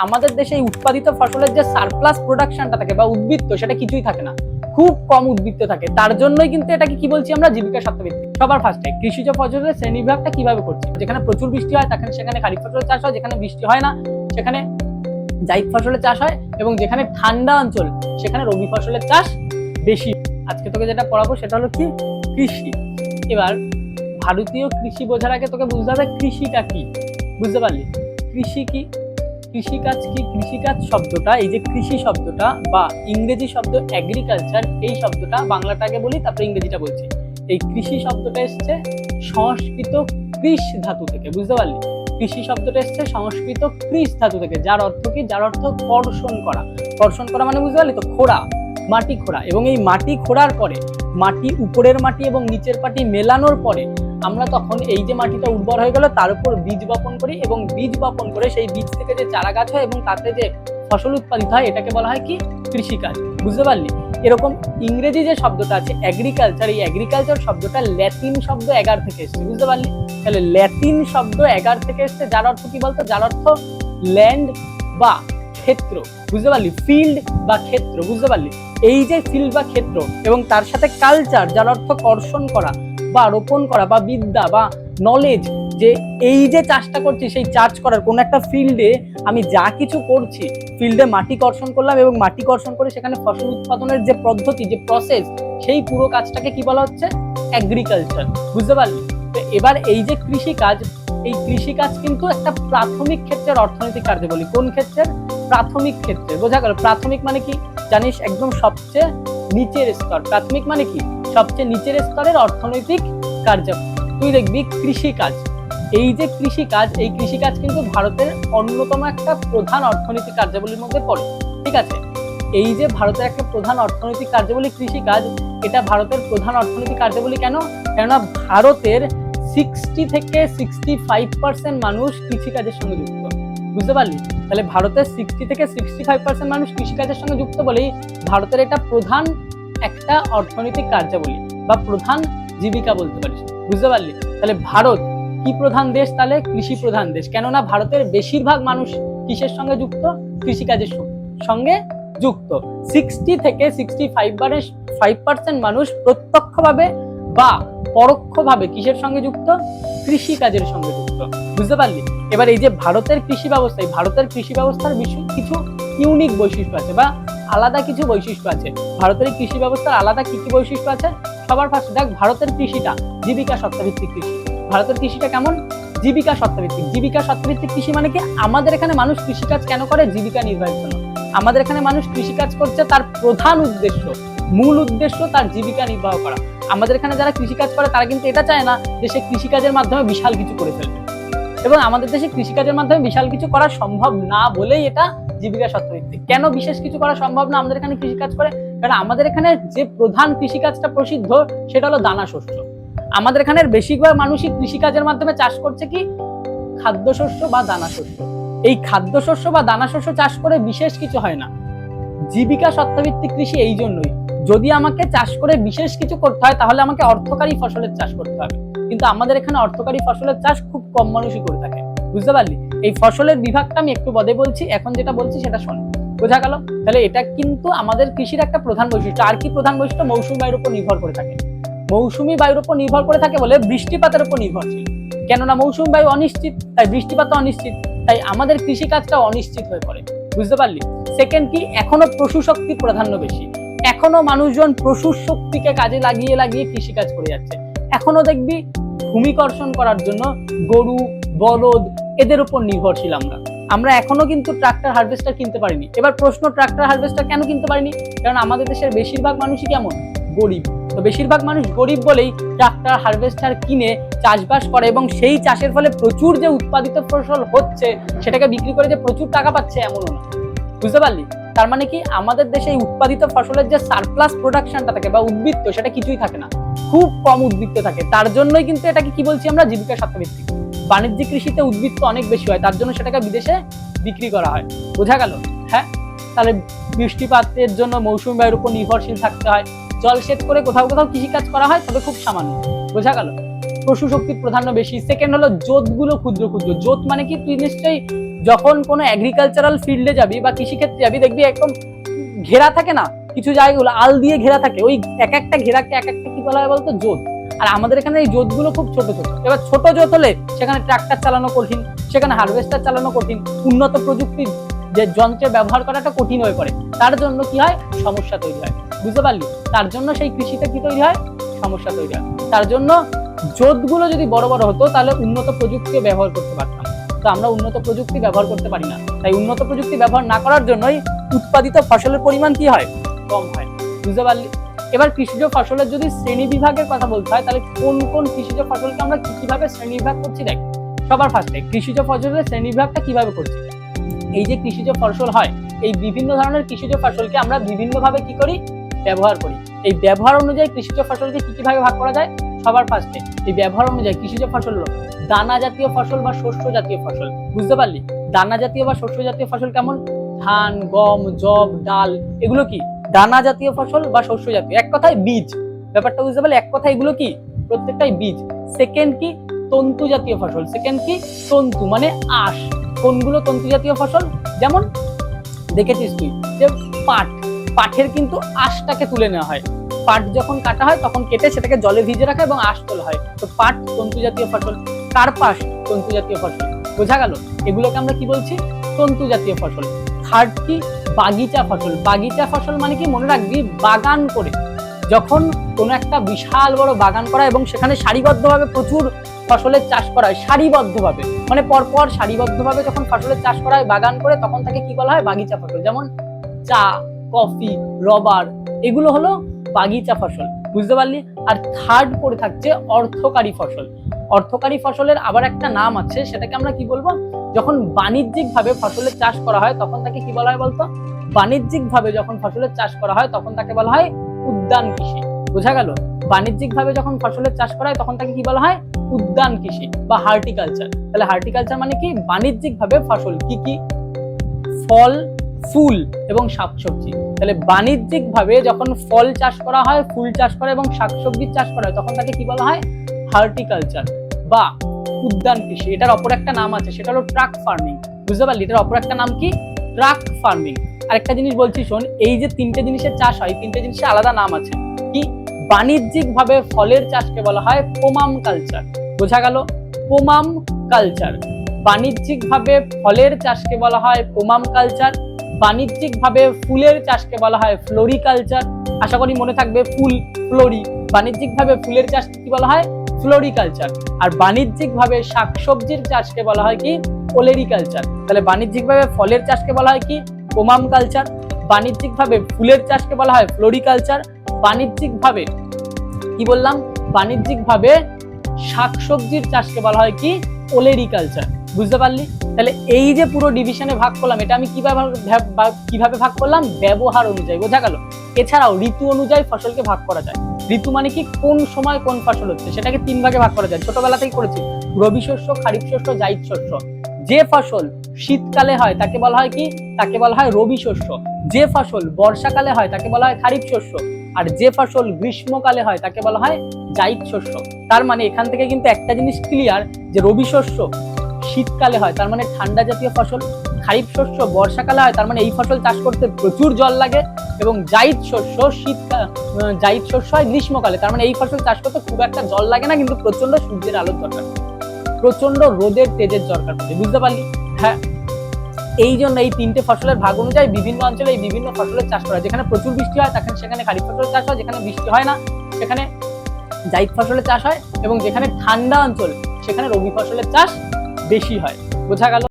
আমাদের দেশে উৎপাদিত ফসলের যে সারপ্লাস প্রোডাকশনটা থাকে বা উদ্বৃত্ত, সেটা কিছুই থাকে না। খুব কম উদ্বৃত্ত থাকে। তার জন্যই কিন্তু এটাকে কি বলছি আমরা? জীবিকা স্বার্থভিত্তিক সবার ফার্স্টে কৃষিজ ফসলের শ্রেণীবিভাগটা কীভাবে করছি? যেখানে প্রচুর বৃষ্টি হয়, তখন সেখানে খারিফ ফসলের চাষ হয়, যেখানে বৃষ্টি হয় না, সেখানে জাইদ ফসলের চাষ হয় এবং যেখানে ঠান্ডা অঞ্চল, সেখানে রবি ফসলের চাষ বেশি। আজকে তোকে যেটা পড়াবো সেটা হলো কি? কৃষি। এবার ভারতীয় কৃষি বোঝার আগে তোকে বুঝতে হবে কৃষিটা কি? বুঝতে পারলি? কৃষি কি? কৃষিকাজ কি কৃষিকাজ শব্দটা? এই যে কৃষি শব্দটা বা ইংরেজি শব্দ এগ্রিকালচার এই শব্দটা বাংলাটাকে বলি, তারপরে ইংরেজিটা বলছি। এই কৃষি শব্দটা এসছে সংস্কৃত কৃষ ধাতু থেকে, বুঝতে পারলি? কৃষি শব্দটা এসছে সংস্কৃত কৃষ ধাতু থেকে, যার অর্থ কি? যার অর্থ কর্ষণ করা। কর্ষণ করা মানে বুঝতে পারলি তো? খোড়া, মাটি খোড়া। এবং এই মাটি খোড়ার পরে, মাটি উপরের মাটি এবং নিচের মাটি মেলানোর পরে আমরা তখন এই যে মাটিটা উর্বর হয়ে গেল, তার উপর বীজ বপন করি এবং বীজ বপন করে সেই বীজ থেকে যে চারা গাছ হয় এবং তাতে যে ফসল উৎপাদিত হয়, এটাকে বলা হয় কি? কৃষিকাজ। বুঝতে পারলি? এরকম ইংরেজি যে শব্দটা আছে এগ্রিকালচার এই এগ্রিকালচার শব্দটা ল্যাটিন শব্দ এগার থেকে এসছে। বুঝতে পারলি? তাহলে ল্যাটিন শব্দ এগার থেকে এসছে, যার অর্থ কি বলতো? যার অর্থ ল্যান্ড বা ক্ষেত্র। বুঝতে পারলি? ফিল্ড বা ক্ষেত্র। বুঝতে পারলি? এই যে ফিল্ড বা ক্ষেত্র এবং তার সাথে কালচার যার অর্থ কর্ষণ করা বা রোপণ করা বা বিদ্যা বা নলেজ যে এই যে চাষটা করছি, সেই চাষ করার কোন একটা ফিল্ডে আমি যা কিছু করছি ফিল্ডে মাটি কর্ষণ করলাম এবং মাটি কর্ষণ করে সেখানে ফসল উৎপাদনের যে পদ্ধতি, যে প্রসেস সেই পুরো কাজটাকে কি বলা হচ্ছে? এগ্রিকালচার বুঝতে পারলি? তো এবার এই যে কৃষি কাজ এই কৃষি কাজ কিন্তু একটা প্রাথমিক ক্ষেত্রের অর্থনৈতিক কার্যাবলী কোন ক্ষেত্রের? প্রাথমিক ক্ষেত্রে। বোঝা গেল? প্রাথমিক মানে কি? জানিস, একদম সবচেয়ে নিচের স্তর। প্রাথমিক মানে কি? সবচেয়ে নিচের স্তরের অর্থনৈতিক কার্য। তুই দেখবি কৃষিকাজ। এই যে কৃষি কাজ এই কৃষি কাজ কিন্তু ভারতের অন্যতম একটা প্রধান অর্থনৈতিক কার্যাবলীর মধ্যে পড়ে, ঠিক আছে? এই যে ভারতের একটা প্রধান অর্থনৈতিক কার্যাবলী কৃষি কাজ এটা ভারতের প্রধান অর্থনৈতিক কার্যাবলী কেন? কেননা ভারতের সিক্সটি থেকে সিক্সটি ফাইভ পার্সেন্ট মানুষ কৃষিকাজের সঙ্গে যুক্ত। বুঝতে পারলি? তাহলে ভারতের সিক্সটি থেকে সিক্সটি ফাইভ পার্সেন্ট মানুষ কৃষিকাজের সঙ্গে যুক্ত বলেই ভারতের এটা প্রধান একটা অর্থনৈতিক কার্যাবলী বা প্রধান জীবিকা বলতে পারিস। বুঝতে পারলি? তাহলে ভারত কি প্রধান দেশ? তাহলে কৃষি প্রধান দেশ। কেননা ভারতের বেশিরভাগ মানুষ কিসের সঙ্গে যুক্ত, কৃষিকাজের সঙ্গে- যুক্ত। সিক্সটি থেকে সিক্সটি ফাইভ ফাইভ পার্সেন্ট মানুষ প্রত্যক্ষভাবে বা পরোক্ষভাবে কিসের সঙ্গে যুক্ত কৃষি কাজের সঙ্গে যুক্ত। বুঝতে পারলি? এবার এই যে ভারতের কৃষি ব্যবস্থা, এই ভারতের কৃষি ব্যবস্থার বিষয় কিছু ইউনিক বৈশিষ্ট্য আছে বা আলাদা কিছু বৈশিষ্ট্য আছে। ভারতের কৃষি ব্যবস্থার আলাদা কি কি বৈশিষ্ট্য আছে? সবার ফার্স্টে দেখ, ভারতের কৃষিটা জীবিকা সত্তাভিত্তিক কৃষি। ভারতের কৃষিটা কেমন? জীবিকা সত্তাভিত্তিক জীবিকা সত্তাভিত্তিক কৃষি মানে কি? আমাদের এখানে মানুষ কৃষিকাজ কেন করে? জীবিকা নির্বাহের জন্য। আমাদের এখানে মানুষ কৃষিকাজ করছে তার প্রধান উদ্দেশ্য, মূল উদ্দেশ্য তার জীবিকা নির্বাহ করা। আমাদের এখানে যারা কৃষিকাজ করে, তারা কিন্তু এটা চায় না যে সে কৃষিকাজের মাধ্যমে বিশাল কিছু করে ফেলবে। এবং আমাদের দেশে কৃষিকাজের মাধ্যমে বিশাল কিছু করা সম্ভব না বলেই এটা জীবিকা সত্ত্বভিত্তিক কেন বিশেষ কিছু করা সম্ভব না আমাদের এখানে কৃষিকাজ করে? কারণ আমাদের এখানে যে প্রধান কৃষিকাজটা প্রসিদ্ধ, সেটা হলো দানা শস্য। আমাদের এখানের বেশিরভাগ মানুষই কৃষিকাজের মাধ্যমে চাষ করছে কি? খাদ্যশস্য বা দানা শস্য। এই খাদ্যশস্য বা দানা শস্য চাষ করে বিশেষ কিছু হয় না। জীবিকা সত্ত্বভিত্তিক কৃষি এই জন্যই। যদি আমাকে চাষ করে বিশেষ কিছু করতে হয়, তাহলে আমাকে অর্থকারী ফসলের চাষ করতে হবে। কিন্তু আমাদের এখানে অর্থকারী ফসলের চাষ খুব কম মানুষই করে থাকে। বুঝতে পারলি? এই ফসলের বিভাগটা আমি একটু বদে বলছি, এখন যেটা বলছি সেটা শোন। বোঝা গেল? তাহলে এটা কিন্তু আমাদের কৃষির একটা প্রধান বৈশিষ্ট্য। আর কি প্রধান বৈশিষ্ট্য? মৌসুমী বায়ুর উপর নির্ভর করে থাকে। মৌসুমী বায়ুর উপর নির্ভর করে থাকে বলে বৃষ্টিপাতের উপর নির্ভরশীল কেননা মৌসুমী বায়ু অনিশ্চিত, তাই বৃষ্টিপাত অনিশ্চিত, তাই আমাদের কৃষিকাজটা অনিশ্চিত হয়ে পড়ে। বুঝতে পারলি? সেকেন্ড কি, এখনও পশু শক্তি প্রাধান্য বেশি। এখনও মানুষজন প্রচুর শক্তিকে কাজে লাগিয়ে লাগিয়ে কৃষিকাজ করে যাচ্ছে। এখনও দেখবি ভূমিকর্ষণ করার জন্য গরু, বলদ এদের উপর নির্ভরশীল আমরা। আমরা এখনও কিন্তু ট্রাক্টর হারভেস্টার কিনতে পারিনি। এবার প্রশ্ন, ট্রাক্টর হারভেস্টার কেন কিনতে পারিনি? কারণ আমাদের দেশের বেশিরভাগ মানুষই কেমন? গরিব। তো বেশিরভাগ মানুষ গরিব বলেই ট্রাক্টর হারভেস্টার কিনে চাষবাস করে এবং সেই চাষের ফলে প্রচুর যে উৎপাদিত ফসল হচ্ছে, সেটাকে বিক্রি করে যে প্রচুর টাকা পাচ্ছে এমনও না। বুঝতে পারলি? তার মানে কি? আমাদের দেশে উৎপাদিত ফসলের যে সারপ্লাস প্রোডাকশনটা থাকে বা উদ্বৃত্ত, সেটা কিছুই থাকে না। খুব কম উদ্বৃত্ত থাকে। তার জন্যই কিন্তু এটাকে কি বলছি আমরা? জীবিকা স্বার্থভিত্তিক। বাণিজ্যিক কৃষিতে উদ্বৃত্ত অনেক বেশি হয়, তার জন্য সেটাকে বিদেশে বিক্রি করা হয়। বোঝা গেল? হ্যাঁ? তাহলে বৃষ্টিপাতের জন্য মৌসুমী বায়ুর উপর নির্ভরশীল থাকতে হয়। জলসেচ করে কোথাও কোথাও কৃষিকাজ করা হয়, তবে খুব সামান্য। বোঝা গেল? পশু শক্তির প্রাধান্য বেশি। সেকেন্ড হলো জোতগুলো ক্ষুদ্র ক্ষুদ্র। জোত মানে কি? তুই নিশ্চয়ই যখন কোনো এগ্রিকালচারাল ফিল্ডে যাবি বা কৃষিক্ষেত্রে যাবি, দেখবি একদম ঘেরা থাকে না? কিছু জায়গাগুলো আল দিয়ে ঘেরা থাকে। ওই এক একটা ঘেরাকে এক একটা কি বলা হয় বলতো? জোত। আর আমাদের এখানে এই জোতগুলো খুব ছোট ছোট। এবার ছোট জোত হলে সেখানে ট্রাক্টর চালানো কঠিন, সেখানে হারভেস্টার চালানো কঠিন, উন্নত প্রযুক্তির যে যন্ত্রের ব্যবহার করাটা কঠিন হয়ে পড়ে। তার জন্য কি হয়? সমস্যা তৈরি হয়। বুঝতে পারলি? তার জন্য সেই কৃষিতে কি তৈরি হয়? সমস্যা তৈরি হয়। তার জন্য জোতগুলো যদি বড় বড় হতো, তাহলে উন্নত প্রযুক্তি ব্যবহার করতে পারতাম। তো আমরা উন্নত প্রযুক্তি ব্যবহার করতে পারি না। তাই উন্নত প্রযুক্তি ব্যবহার না করার জন্যই উৎপাদিত ফসলের পরিমাণ কি হয়? কম হয়। বুঝতে পারলি? এবার কৃষিজ ফসলের যদি শ্রেণি বিভাগের কথা বলতে হয়, তাহলে কোন কোন কৃষিজ ফসলকে আমরা কি কীভাবে শ্রেণি বিভাগ করছি দেখ, সবার ফার্স্টে কৃষিজ ফসলের শ্রেণি বিভাগটা কীভাবে করছি? এই যে কৃষিজ ফসল হয়, এই বিভিন্ন ধরনের কৃষিজ ফসলকে আমরা বিভিন্নভাবে কি করি? ব্যবহার করি। এই ব্যবহার অনুযায়ী কৃষিজ ফসলকে কি কি ভাবে ভাগ করা যায়? সবার ফার্স্টে এই ব্যবহার অনুযায়ী কৃষিজ ফসল হলো দানা জাতীয় ফসল বা শস্য জাতীয় ফসল, বুঝতে পারলি? দানা জাতীয় বা শস্য জাতীয় ফসল কেমন? ধান, গম জব ডাল, এগুলো কি? দানা জাতীয় ফসল বা শস্য জাতীয়। এক কথায় বীজ। ব্যাপারটা বুঝতে পারলে এক কথায় এগুলো কি? প্রত্যেকটাই বীজ। সেকেন্ড কি? তন্তু জাতীয় ফসল। সেকেন্ড কি? তন্তু মানে আঁশ। কোনগুলো তন্তু জাতীয় ফসল? যেমন দেখেছিস তুই যে পাট। পাঠের কিন্তু আঁশটাকে তুলে নেওয়া হয়। পাট যখন কাটা হয়, তখন কেটে সেটাকে জলে ভিজে রাখা এবং আঁশ তোলা হয়। তো পাট তন্তু জাতীয় ফসল। কার্পাস তন্তু জাতীয় ফসল। বোঝা গেল? এগুলোকে আমরা কি বলছি? তন্তু জাতীয় ফসল। থার্ড কি বাগিচা ফসল। বাগিচা ফসল মানে কি? মনে রাখবি, বাগান করে। যখন কোনো একটা বিশাল বড় বাগান করা এবং সেখানে সারিবদ্ধভাবে প্রচুর ফসলের চাষ করা হয়, সারিবদ্ধভাবে। মানে পরপর সারিবদ্ধভাবে যখন ফসলের চাষ করা হয়, বাগান করে, তখন তাকে কি বলা হয়? বাগিচা ফসল। যেমন চা, কফি, রবার, এগুলো হলো বাগিচা ফসল। বুঝতে পারলি? আর থার্ড পড়ে থাকছে অর্থকারী ফসল। অর্থকারী ফসলের আবার একটা নাম আছে, সেটাকে আমরা কি বলব? যখন বাণিজ্যিক ভাবে ফসলের চাষ করা হয়, তখন তাকে কি বলা হয় বলতো? বাণিজ্যিক ভাবে যখন ফসলের চাষ করা হয়, তখন তাকে বলা হয় উদ্যান কৃষি। বোঝা গেল? বাণিজ্যিক ভাবে যখন ফসলের চাষ করা হয়, তখন তাকে কি বলা হয়? উদ্যান কৃষি বা হার্টিকালচার। তাহলে হার্টিকালচার মানে কি? বাণিজ্যিক ভাবে ফসল কি কি? ফল, ফুল এবং শাকসবজি। তাহলে বাণিজ্যিক ভাবে যখন ফল চাষ করা হয়, ফুল চাষ করা এবং শাকসবজির চাষ করা হয়, তখন তাকে কি বলা হয়? হার্টিকালচার। বা উদ্যান কৃষি, এটার অপর একটা নাম আছে, সেটা হলো ট্রাক ফার্মিং বুঝতে পারলি? এটার অপর একটা নাম কি? ট্রাক ফার্মিং আরেকটা জিনিস বলছি, শোন, এই যে তিনটে জিনিসের চাষ হয় তিনটে জিনিসের আলাদা নাম আছে। কি? বাণিজ্যিক ভাবে ফলের চাষকে বলা হয় পোমাম কালচার বোঝা গেল? পোমাম কালচার বাণিজ্যিক ভাবে ফলের চাষকে বলা হয় পোমাম কালচার বাণিজ্যিক ভাবে ফুলের চাষকে বলা হয় ফ্লোরিকালচার। আশা করি মনে থাকবে, ফুল, ফ্লোরি। বাণিজ্যিক ভাবে ফুলের চাষ কি বলা হয়? ফ্লোরিকালচার। আর বাণিজ্যিক ভাবে শাকসবজির চাষকে বলা হয় কি? ওলেরিকালচার। তাহলে বাণিজ্যিক ভাবে ফলের চাষকে বলা হয় কি? পোমাম কালচার বাণিজ্যিক ভাবে ফুলের চাষকে বলা হয় ফ্লোরিকালচার। বাণিজ্যিক ভাবে কি বললাম? বাণিজ্যিক ভাবে শাকসবজির চাষকে বলা হয় কি? ওলেরিকালচার। বুঝতে পারলি? তাহলে এই যে পুরো ডিভিশনে ভাগ করলাম, এটা আমি কীভাবে কীভাবে ভাগ করলাম? ব্যবহার অনুযায়ী, বোঝা গেল? এছাড়াও ঋতু অনুযায়ী ফসলকে ভাগ করা যায়। ঋতু মানে কি কোন সময় কোন ফসল হচ্ছে? সেটাকে তিন ভাগে ভাগ করা যায়। ছোটবেলা থেকে করেছি। রবি শস্য, খারিফ শস্য জাইদ শস্য। যে ফসল শীতকালে হয়, তাকে বলা হয় কি? তাকে বলা হয় রবি শস্য। যে ফসল বর্ষাকালে হয়, তাকে বলা হয় খারিফ শস্য। আর যে ফসল গ্রীষ্মকালে হয়, তাকে বলা হয় জাইদ শস্য। তার মানে এখান থেকে কিন্তু একটা জিনিস ক্লিয়ার যে রবি শস্য শীতকালে হয়, তার মানে ঠান্ডা জাতীয় ফসল। খারিফ শস্য বর্ষাকালে হয়, তার মানে এই ফসল চাষ করতে প্রচুর জল লাগে। এবং জাইদ শস্য শীতকাল জাইদ শস্য হয় গ্রীষ্মকালে। তার মানে এই ফসল চাষ করতে খুব একটা জল লাগে না, কিন্তু প্রচণ্ড সূর্যের আলোর দরকার প্রচণ্ড রোদের তেজের দরকার পড়ে, বুঝতে পারলি? হ্যাঁ। এই জন্য এই তিনটে ফসলের ভাগ অনুযায়ী বিভিন্ন অঞ্চলে এই বিভিন্ন ফসলের চাষ করা হয়। যেখানে প্রচুর বৃষ্টি হয়, তখন সেখানে খারিফ ফসলের চাষ হয়, যেখানে বৃষ্টি হয় না, সেখানে জাইদ ফসলের চাষ হয় এবং যেখানে ঠান্ডা অঞ্চল, সেখানে রবি ফসলের চাষ বেশি হয়। বোঝা গেল?